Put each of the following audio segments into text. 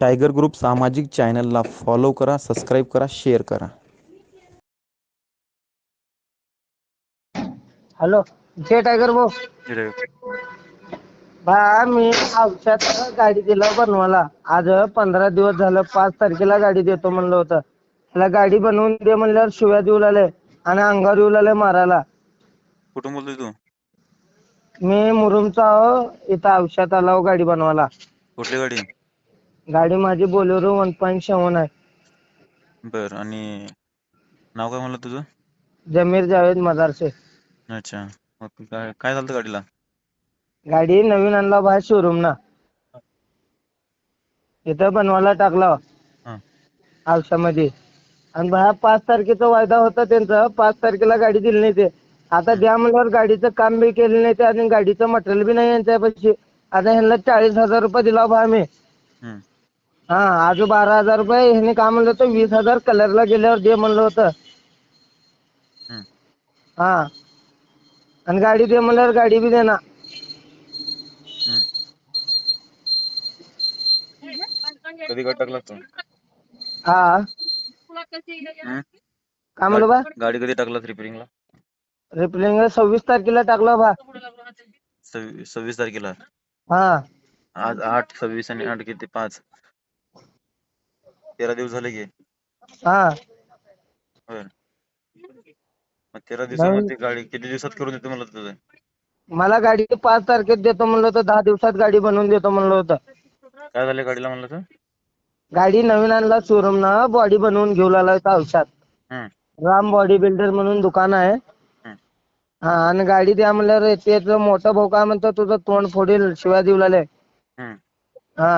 Tiger group सामाजिक चॅनलला follow करा सबस्क्राईब करा शेअर करा. हॅलो जय टायगर भाऊ. बा मी औषध गाडी दिलं बनवायला. आज पंधरा दिवस झालं पाच तारखेला गाडी देतो म्हणलं होतं. त्याला गाडी बनवून दे म्हणल्यावर शिव्या देऊ लागले आणि अंगावर येऊ लागले मारायला. कुठून बोलतोय तू? मी मुरुमचा आहो इथं औषध आला हो गाडी बनवायला. कुठली गाडी? गाडी माझी बोलेरो वन पॉईंट सेवन आहे. बर आणि नाव काय म्हणलं तुझं? जमीर जावेद मदारसे. अच्छा मग तू काय काय झालं गाडीला? गाडी नवीन आणला बाहेर शोरूम ना. इथं बनवायला टाकला. हा. औषधामध्ये आणि बाहेर पाच तारखेचा वायदा होता त्यांचा. पाच तारखेला गाडी दिली नाही ते. आता द्या म्हणल्यावर गाडीचं काम बी केलं नाही ते. आणि गाडीचं मटेरियल बी नाही यांच्यापाशी. आता ह्यांना चाळीस हजार रुपये दिला बा आम्ही. हम्म. हा आजू बारा हजार रुपये ह्याने काय म्हणलं होतं वीस हजार कलरला गेल्यावर दे म्हणलं होतं. हम्म. हा. आणि गाडी दे म्हणल्यावर गाडी बी देणार. हम्म. कधी टाकला तू? हा. हम्म? काय म्हणलं बा? गाडी कधी टाकलास रिपेरिंगला? रिप्लेंग सव्वीस तारखेला टाकला बा. सव्वीस तारखेला? हा. आज आठ सव्वीस आणि आठ किती? पाच. तेरा दिवस झाले की. हा. मग तेरा दिवसामध्ये गाडी किती दिवसात करून देतो म्हणलं तुझं? मला गाडी पाच तारखेत देतो म्हणलं होतं दहा दिवसात गाडी बनवून देतो म्हणलं होतं. काय झालं गाडीला म्हणलं तर गाडी नवीन आणला शोरूम ना बॉडी बनवून घेऊन आला होता औषध हम्म. राम बॉडी बिल्डर म्हणून दुकान आहे. हा आणि गाडी द्या म्हणल्यावर तेच मोठा भाऊ काय म्हणतो तुझं तोंड फोडील शिवाय देऊ लागले हम्म. हा.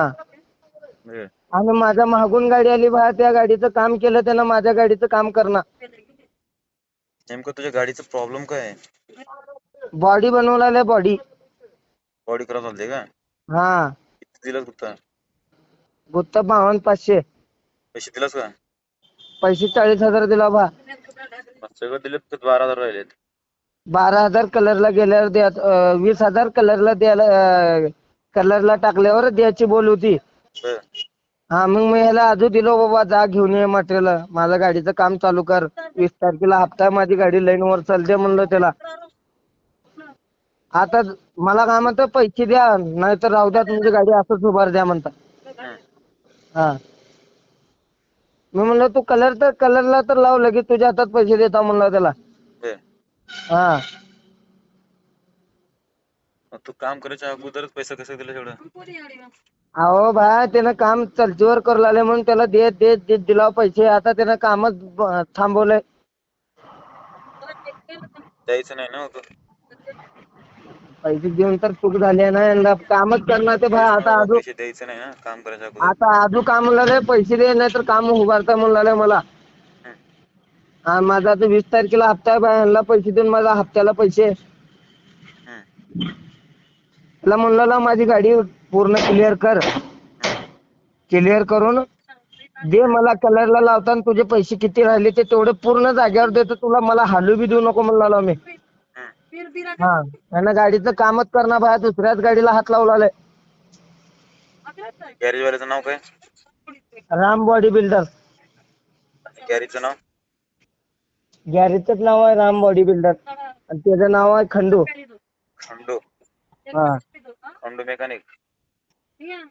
बर आणि माझ्या मागून गाडी आली बा त्या गाडीचं काम केलं त्यानं माझ्या गाडीचं काम करणार. नेमकं तुझ्या गाडीचा प्रॉब्लेम काय आहे? बॉडी बनवू लागले बॉडी बॉडी खराब झाली का? हा. किती दिलास गुत्ता गुत्ता बावन्न पाचशे. पैसे दिलास का? पैसे चाळीस हजार दिला बा. सगळं दिलेत का बारा हजार राहिलेत. बारा हजार कलरला गेल्यावर द्या अं, वीस हजार कलरला द्यायला कलरला टाकल्यावर द्यायची बोल होती. बर. हा मग मी ह्याला अजून दिलो बाबा जा घेऊन ये मटेरियल माझं गाडीचं काम चालू कर. वीस तारखेला हप्ता माझी गाडी लाईन वर चालते म्हणलं त्याला. आता मला काय म्हणतं पैसे द्या नाहीतर राहू द्या तुमची गाडी असंच उभार द्या म्हणतात. हम्म. हा. मी म्हणलं तू कलर तर कलरला तर लाव लगेच तुझ्या हातात पैसे देता म्हणलं त्याला. हा. मग तू काम करायच्या अगोदरच पैसा कसा दिला तेवढं? अहो भाई त्यानं काम चलतीवर करू लागले म्हणून त्याला देत देत देत दिला पैसे. आता त्यानं कामच ब- थांबवलंय. द्यायचं नाही ना पैसे देऊन तर चूक झाली ना यंदा. कामच करणार ते भाई. आता अजून पैसे द्यायचे नाही ना काम करायच्या अगोदर. आता अजून काम म्हणलं पैसे दे नाही तर काम उभारता म्हणलं मला. हम्म. हा माझा आता वीस तारखेला हप्ता आहे भाई. ह्यांना पैसे देऊन माझा हप्त्याला पैसे. त्याला म्हणलं माझी गाडी पूर्ण क्लिअर कर. क्लिअर करून दे मला कलरला लावताना तुझे पैसे किती राहिले ते तेवढे पूर्ण जागेवर देतो तुला. मला हालू बी देऊ नको म्हणला मी. हा त्यानं गाडीचं कामच करणार बाहेर दुसऱ्याच गाडीला हात लावला गॅरेज वाल्याचं नाव काय? Ram body builder. गॅरेजचं नाव? गॅरेजच नाव आहे राम बॉडी बिल्डर. आणि त्याचं नाव आहे खंडू. खंडू. हा. खंडू मेकॅनिक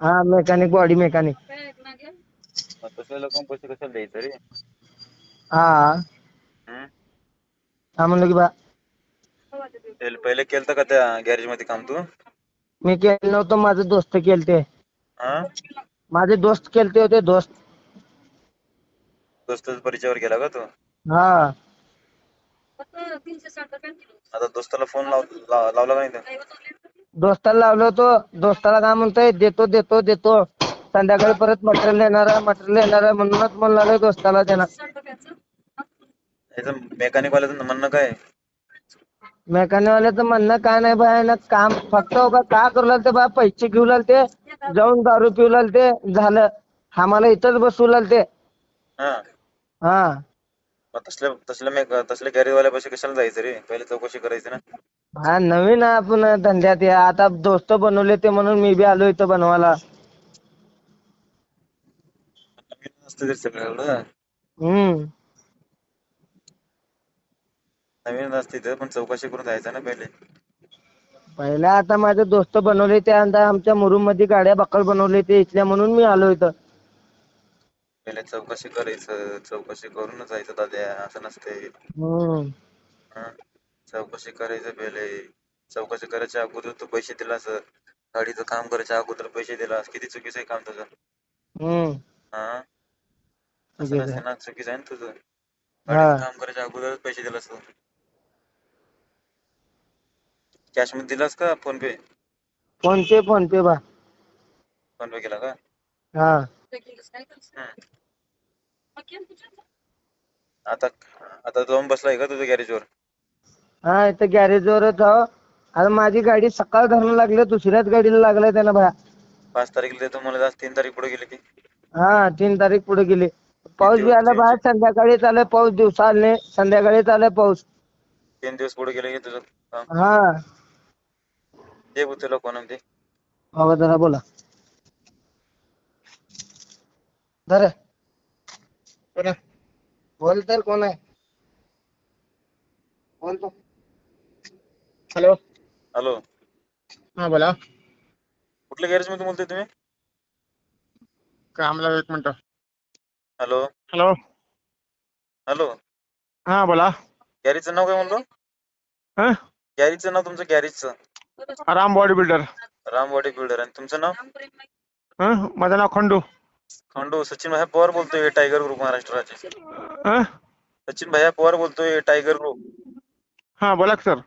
हा मेकॅनिक बॉडी मेकॅनिक मग तसल्या लोक पैसे कशाला द्यायचं रे? हा. हम्म? हा म्हणलं की बा पहिले- पहिले केलं का त्या गॅरेजमध्ये काम तू? मी केलं नव्हतं माझे दोस्त केलते. हा? माझे दोस्त केलते होते दोस्त. दोस्ताच्या परिचयावर गेला का तू? हा. आता दोस्ताला फोन लाव लाव- लावला का नाही तू? दोस्ताला लावलं होतं. दोस्ताला काय म्हणतोय? देतो देतो देतो. संध्याकाळी परत मटेरियल येणार आहे मटेरियल येणार आहे म्हणूनच म्हणलं दोस्ताला देणार मेकॅनिक वाल्याचं म्हणणं काय? मेकॅनिक वाल्याचं म्हणणं काय नाही बाय ना काम फक्त उगा का करू लागते बा पैसे घेऊ लागते जाऊन दारू पिऊ लागते झालं. आम्हाला इथंच बसवू लागते हा. हा. मग तसल्या तसल्या मेक तसल्या कशाला जायचं रे? पहिले चौकशी करायची ना. हा नवीन आपण धंद्यात. आहे. आता दोस्त बनवले ते म्हणून मी बी आलो इथं बनवायला. असतं ते सगळं एवढं हम्म. नवीन असते ते पण चौकशी करून जायचं ना पहिले. पहिला आता माझे दोस्त बनवले त्यानंतर आमच्या मुरुममध्ये गाड्या बक्कळ बनवले ते इथल्या म्हणून मी आलो इथं. पहिले चौकशी करायचं चौकशी करूनच जायचं दाद्या असं नसते हम्म. हं? चौकशी करायचं पहिले. चौकशी करायच्या अगोदर तू पैसे दिलास. गाडीचं काम करायच्या अगोदर पैसे दिलास. किती चुकीचं आहे काम तुझं? हा? असं चुकीचं नसते आहे. ना चुकीचं आहे ना तुझं. गाडीचं काम करायच्या अगोदरच पैसे दिलास तू. कॅशमध्ये दिलास का PhonePe PhonePe PhonePe बा. फोन पे केला का? हा. आता आता जाऊन बसलाय का तुझ्या गॅरेजवर हा इथं गॅरेजवरच आहो आता माझी गाडी सकाळ धरणं लागली दुसऱ्याच गाडीला लागलाय त्यानं भया पाच तारीखला देतो आज तीन तारीख पुढे गेली हा तीन तारीख पुढे गेली. पाऊस बी आला बाहेर संध्याकाळी चालय पाऊस दिवसा आले संध्याकाळी चालय पाऊस. तीन दिवस पुढे गेले तुझं काम? हा. दे भाऊ तुला कोण ते बाबा जरा बोला. धर बोला. बोल तर कोण आहे? बोल तू हॅलो. हॅलो. हा बोला. कुठल्या गॅरेजमध्ये बोलतोय तुम्ही? कामला एक मिनिट. हॅलो. हॅलो. हॅलो. हा बोला. गॅरेजचं नाव काय म्हणलो? हा. गॅरेजचं नाव तुमचं गॅरेजचं. Ram body builder. Ram body builder. आणि तुमचं नाव? हा माझं नाव खंडू. खंडू. सचिन भाया पवार बोलतोय टायगर ग्रुप महाराष्ट्राचे. हा. सचिन भाया पवार बोलतोय टायगर ग्रुप. हा बोला सर.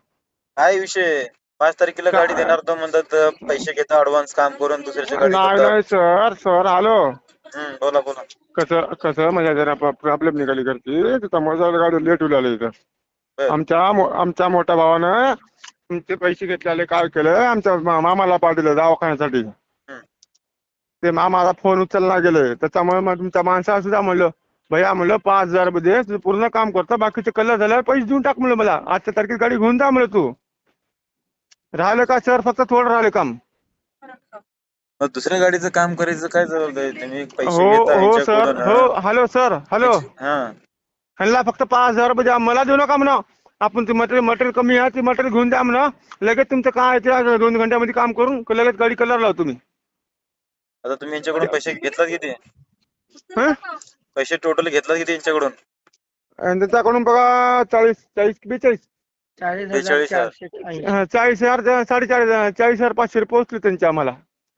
काय विषय पाच तारखेला गाडी देणार होतो म्हणतात पैसे घेता ऍडव्हान्स काम करून दुसऱ्याच्या गाडी नाही देता. नाही सर सर हॅलो. हम्म, बोला बोला. कसं कसं म्हणजे जरा प्रॉब्लेम निघाली घरची. त्याच्यामुळे जरा गाडी लेट होऊ लागली इथं. बर. आमच्या मो- आमच्या मोठ्या भावानं तुमचे पैसे घेतलेले काय केलं? आमच्या मा- मामाला पाठवलं दवाखान्यासाठी. ते मामाला फोन उचलला गेले. त्याच्यामुळे मग तुमच्या माणसाला सुद्धा म्हणलं. भैया म्हणलं पाच हजार रुपये दे तुझं पूर्ण काम करतो बाकीचे कलर झाल्यावर पैसे देऊन टाक म्हणलं मला. आजच्या तारखेत गाडी घेऊन जा म्हणलं तू. राहिलं का सर? फक्त थोडं राहिलं काम. मग दुसऱ्या गाडीचं काम करायचं काय जबाबदारी? तुम्ही पैसे हो घेता हो सर. हो. Hello sir hello. हा. ह्यांना फक्त पाच हजार रुपये द्या. मला देऊ नका म्हणा. आपण ते मटेरियल मटेरियल कमी आहे ते मटेरियल घेऊन द्या म्हणा. लगेच तुमचं काय आहे ते दोन घंट्यामध्ये काम करून लगेच गाडी कलर लावा तुम्ही. आता तुम्ही यांच्याकडून पैसे घेतलात किती? हं? पैसे टोटल घेतलात किती यांच्याकडून? आणि त्याच्याकडून बघा चाळीस चाळीस बेचाळीस. बेचाळीस हजार. अं, चाळीस. हजार साडेचाळीस चाळीस हजार पाचशे रुपये पोहोचले त्यांचे आम्हाला.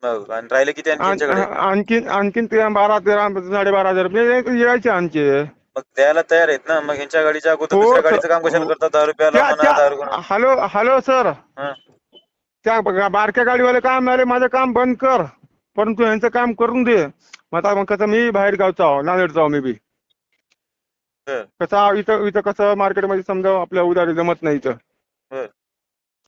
मग आणि राहिले किती आणखी यांच्याकडे? आण- आणखीन आणखीन ते बारा तेरा साडेबारा हजार रुपये यायचे आमचे. मग द्यायला तयार आहेत ना? मग यांच्या गाडीच्या अगोदर हो, दुसऱ्या. गाडीचं काम कशाला करतात? दहा रुपयाला त्या म्हणा दहा त्या रुपये हॅलो हॅलो सर. हा. त्या बघा, बारक्या गाडीवाले काम आले माझं काम बंद कर. परंतु यांचं काम करून दे. मग आता मग कसं मी बाहेर गावचा आहो नांदेडचा आहो मी बी. कसं इथं इथं कसं मार्केटमध्ये समजा आपल्या उधारी जमत नाही इथं.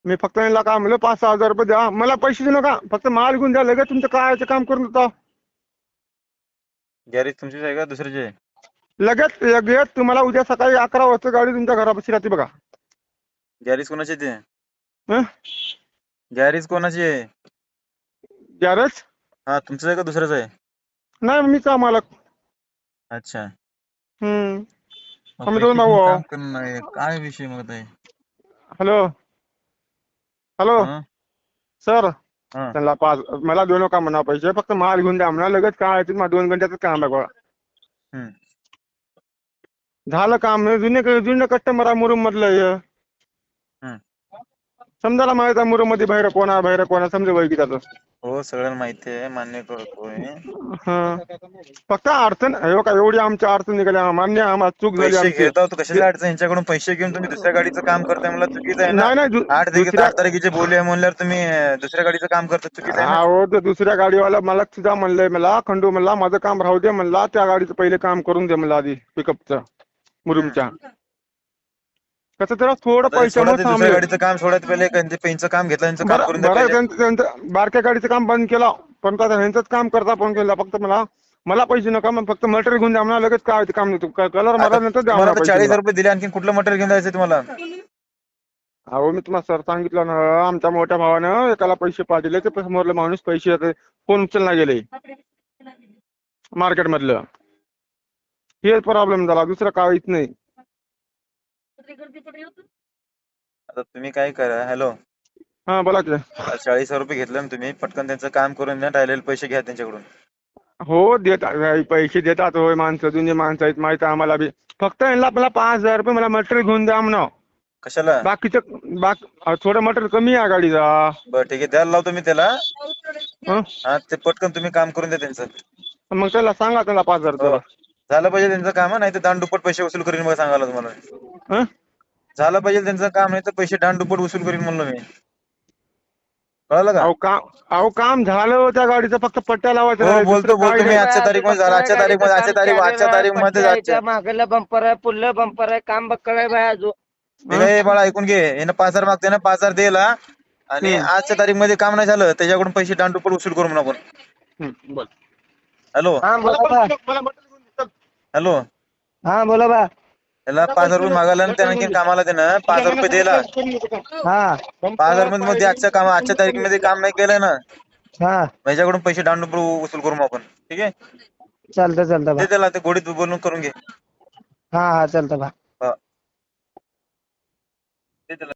मी फक्त यांना काय म्हणलं पाच सहा हजार रुपये द्या. मला पैसे देऊ नका. फक्त माल घेऊन द्या लगेच तुमचं काय काम करून देतो. गॅरेज तुमचीच आहे का दुसऱ्याची लगेच लगेच तुम्हाला उद्या सकाळी अकरा वाजता गाडी तुमच्या घरापाशी राहते बघा. गॅरेज कोणाची ते? गॅरेज कोणाची आहे? गॅरेज? हा तुमचं आहे का दुसऱ्याचं आहे? नाही मीच आहे मालक. अच्छा. हम्म. दोन भाऊ. काम करणं आहे. काय विषय मग ते हॅलो हॅलो हं? सर हं. त्यांना पाच मला देऊ नका म्हणा पैसे फक्त माल घेऊन द्या म्हणा लगेच काय आहे ते मला दोन घंट्याचं काम आहे बघा हं. झालं काम जुने जुने कस्टमर आहे मुरुम मधलं हे हं. समजायला माहीत आहे मुरुममध्ये बाहेर कोण बाहेर कोण समजा ओळखीचं हो सगळ्यांना माहिती आहे मान्य करतोय. हं. फक्त अडचण हे बघा एवढी आमची अडचण निघाली मान्य आहे, आम्हाला चूक झाली पैसे आमची. घेता होतो कशाला अडचण? यांच्याकडून पैसे घेऊन तुम्ही दुसऱ्या गाडीचं काम करताय मला चुकीचं आहे ना? नाही नाही दु- आठ दुसऱ्या आठ तारखेचे बोलले म्हणल्यावर तुम्ही अं, दुसऱ्या गाडीचं काम करता चुकीचं आहे ना? अहो ते दुसऱ्या गाडीवाला मला सुद्धा म्हणलंय मला खंडू म्हणला माझं काम राहू दे म्हणला त्या गाडीचं पहिले काम करून दे म्हणला आधी पिकअपचं मुरुमच्या. कसं त्याला थोडं पैशामुळे दुसऱ्या थांबले. गाडीचं काम सोडायचं पहिले त्यांचं पेनचं काम घेतलं त्यांचं काम बरं करून द्या बरं पहिले. त्यांचं त्यांचं बारक्या गाडीचं काम बंद केलं. पण आता ह्यांचंच काम करता पण केलं. फक्त मला मला पैसे नका मग फक्त मटेरियल घेऊन द्या म्हणा लगेच काय ते काम नाही. कलर आता मारा नंतर द्या तुम्हाला पैसे चाळीस मला. रुपये दिले. आणखी कुठलं मटेरियल घेऊन जायचं तुम्हाला? अहो मी तुम्हाला सर सांगितलं ना आमच्या मोठ्या भावानं एकाला पैसे पाठवले ते समोरला माणूस पैसे फोन उचलला गेले. मार्केट मधलं हेच प्रॉब्लेम झाला. दुसरं काहीच नाही. आता तुम्ही काय करा हॅलो. हा बोला की. चाळीस हजार रुपये घेतले ना तुम्ही पटकन त्यांचं काम करून द्या राहिलेले पैसे घ्या त्यांच्याकडून. हो देतात पैसे देतात होय माणसं जुनी माणसं आहेत माहिती आहे आम्हाला बी. फक्त यांना मला पाच हजार रुपये मला मटेरियल घेऊन द्या म्हणा. कशाला? बाकीचं बाक थोडं मटेरियल कमी आहे गाडीचा बरं ठीक आहे द्यायला लावतो मी त्याला. हं? हा ते पटकन तुम्ही काम करून द्या त्यांचं. मग त्याला सांगा त्याला पाच हजार हो. रुपये झालं पाहिजे त्यांचं काम नाही तर दांडुपट पैसे वसूल करीन मग सांगायला तुम्हाला. हं? झालं पाहिजे त्यांचं काम नाही तर पैसे दांडुपट वसूल करीन म्हणलो मी कळलं का अहो काम अहो काम झालं हो त्या गाडीचं फक्त पट्ट्या लावायचं हो, राहिलं. बोलतो, दुसरं बोलतो मी नाही. आजच्या तारीखमध्ये झालं, आजच्या तारीखमध्ये, आजच्या तारीख- आजच्या तारीखमध्ये आजच्या- मागला बंपर आहे पुढलं बंपर आहे काम बक्कळ आहे बाय अजून आहे बाळा ऐकून घे यानं पाच हजार मागते ना पाच हजार देला आणि हम्म. आजच्या तारीखमध्ये काम नाही झालं त्याच्याकडून पैसे दांडुपट वसूल करू म्हणून आपण हं, बोल. हॅलो हा बोला बा मला. हॅलो हा बोला बा त्याला पाच हजार रुपये मागायला आणि त्यानं आणखी कामाला देणं पाच हजार रुपये दिला. हा. पाच हजारमध्ये मध्ये आजच्या काम आजच्या तारखेमध्ये काम नाही केलंय ना. हा. त्याच्याकडून पैसे दांडुपट वसूल करू मग आपण. ठीक आहे? चालतं चालतं बा. दे त्याला ते गोडीत बोलून करून घे. हा हा चालतं बा. हा. दे त्याला.